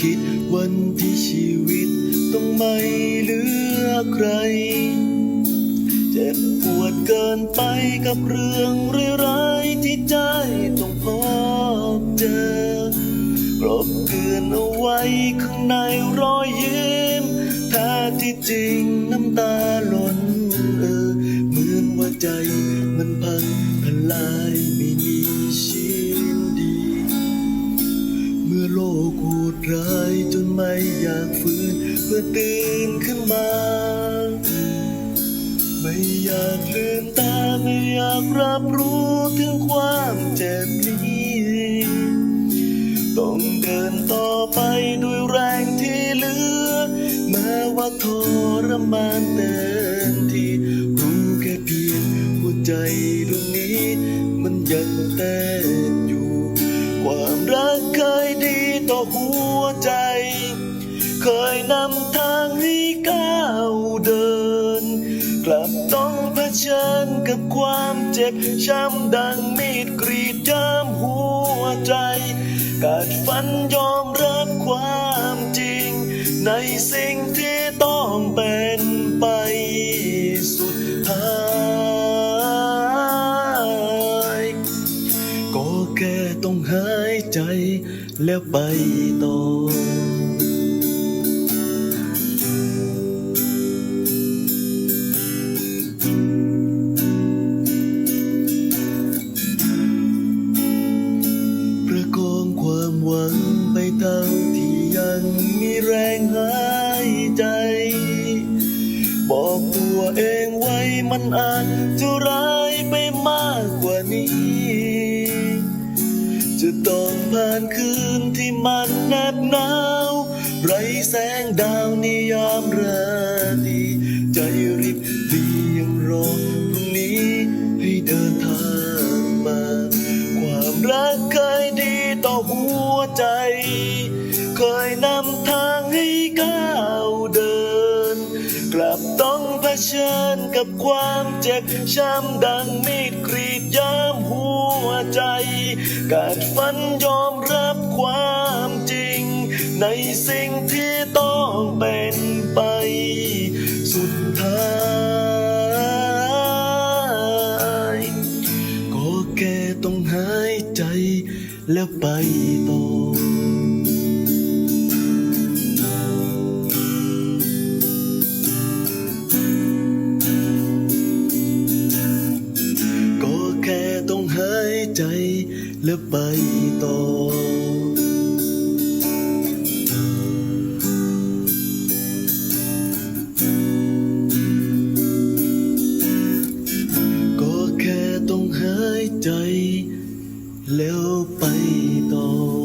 คิดวันที่ชีวิตต้องไม่เหลือใคร เจ็บปวดเกินไปกับเรื่องร้ายๆที่ใจต้องพบเจอกรบเกลือนเอาไว้ข้างในรอยยิ้มแท้ที่จริงน้ำตาหล่นเกโหดร้ายจนไม่อยากฟื้นเพื่อตื่นขึ้นมา ไม่อยากลืมตาไม่อยากรับรู้ถึงความเจ็บนี้ต้องเดินต่อไปด้วยแรงที่เหลือ แม้ว่าทรมานเต็มที่รู้แค่เพียงหัวใจดวงนี้มันยังเต้น หัวใจ เคยนำทางให้ก้าวเดิน กลับต้องเผชิญกับความเจ็บช้ำดังมีดกรีดย้ำหัวใจกัดฟันยอมรับความจริง ในสิ่งที่ต้องเป็น แค่ต้องหายใจแล้วไปต่อประคองความหวังไปเท่าที่ยังมีแรงหายใจ บอกตัวเองไว้มันอาจจะร้ายไปมากกว่านี้ ต้องผ่านคืนที่มันแนบหนาว ไรแสงดาวในยามราตรีใจริบเรียังรอพรุ่งนี้ให้เดินทางมา ความรักเคยดีต่อหัวใจ เคยนำทางให้ก้าว ชิญกับความเจ็บช้ำดังมีดกรีดย้ำหัวใจกัดฟันยอมรับความจริง ในสิ่งที่ต้องเป็นไป สุดท้ายก็แค่ต้องหายใจแล้วไปต่อ แล้วไปต่อก็แค่ต้องหายใจ แล้วไปต่อ